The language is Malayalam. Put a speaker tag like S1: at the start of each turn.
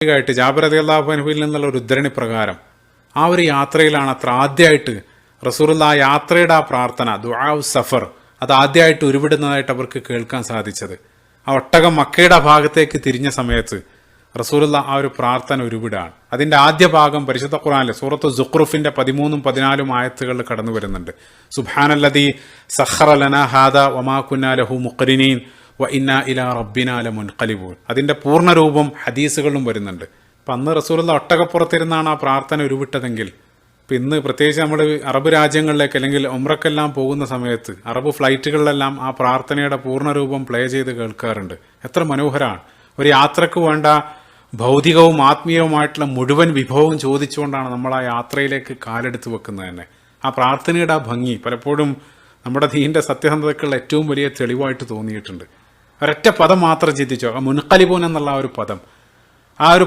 S1: ആയിട്ട് ജാബിർ അതി അള്ളാഹുബനുവിൽ നിന്നുള്ള ഒരു ഉദ്ധരണി പ്രകാരം ആ ഒരു യാത്രയിലാണ് അത്ര ആദ്യമായിട്ട് റസൂറുള്ള ആ യാത്രയുടെ ആ പ്രാർത്ഥന ദുആഉ സഫർ അത് ആദ്യമായിട്ട് ഉരുവിടുന്നതായിട്ട് അവർക്ക് കേൾക്കാൻ സാധിച്ചത്. ആ ഒട്ടകം മക്കയുടെ ഭാഗത്തേക്ക് തിരിഞ്ഞ സമയത്ത് റസൂറുള്ള ആ ഒരു പ്രാർത്ഥന ഉരുവിടാണ് അതിന്റെ ആദ്യ ഭാഗം പരിശുദ്ധ ഖുറാനിലെ സൂറത്ത് സുഖ്റുഫിന്റെ പതിമൂന്നും പതിനാലും ആയത്തുകളിൽ കടന്നു വരുന്നുണ്ട് സുബാനല്ലതി സഹറലന ഹാദ വമാ കുന്നാലഹു മുഖരിനീൻ. വ ഇന്ന ഇല റബ്ബിനാല മുൻകലിബൂൻ അതിന്റെ പൂർണരൂപം ഹദീസുകളിലും വരുന്നുണ്ട്. അപ്പം അന്ന് റസൂലുള്ള ഒട്ടകപ്പുറത്തിരുന്നാണ് ആ പ്രാർത്ഥന ഉരുവിട്ടതെങ്കിൽ ഇപ്പം ഇന്ന് പ്രത്യേകിച്ച് നമ്മൾ അറബ് രാജ്യങ്ങളിലേക്ക് അല്ലെങ്കിൽ ഒമ്രക്കെല്ലാം പോകുന്ന സമയത്ത് അറബ് ഫ്ലൈറ്റുകളിലെല്ലാം ആ പ്രാർത്ഥനയുടെ പൂർണരൂപം പ്ലേ ചെയ്ത് കേൾക്കാറുണ്ട്. എത്ര മനോഹരമാണ് ഒരു യാത്രയ്ക്ക് വേണ്ട ഭൗതികവും ആത്മീയവുമായിട്ടുള്ള മുഴുവൻ വിഭവവും ചോദിച്ചുകൊണ്ടാണ് നമ്മൾ ആ യാത്രയിലേക്ക് കാലെടുത്ത് വെക്കുന്നത് തന്നെ. ആ പ്രാർത്ഥനയുടെ ആ ഭംഗി പലപ്പോഴും നമ്മുടെ ധീന്റെ സത്യസന്ധതയ്ക്കുള്ള ഏറ്റവും വലിയ തെളിവായിട്ട് തോന്നിയിട്ടുണ്ട്. ഒരൊറ്റ പദം മാത്രം ചിന്തിച്ചോ? മുൻകലിപൂൻ എന്നുള്ള ആ ഒരു പദം. ആ ഒരു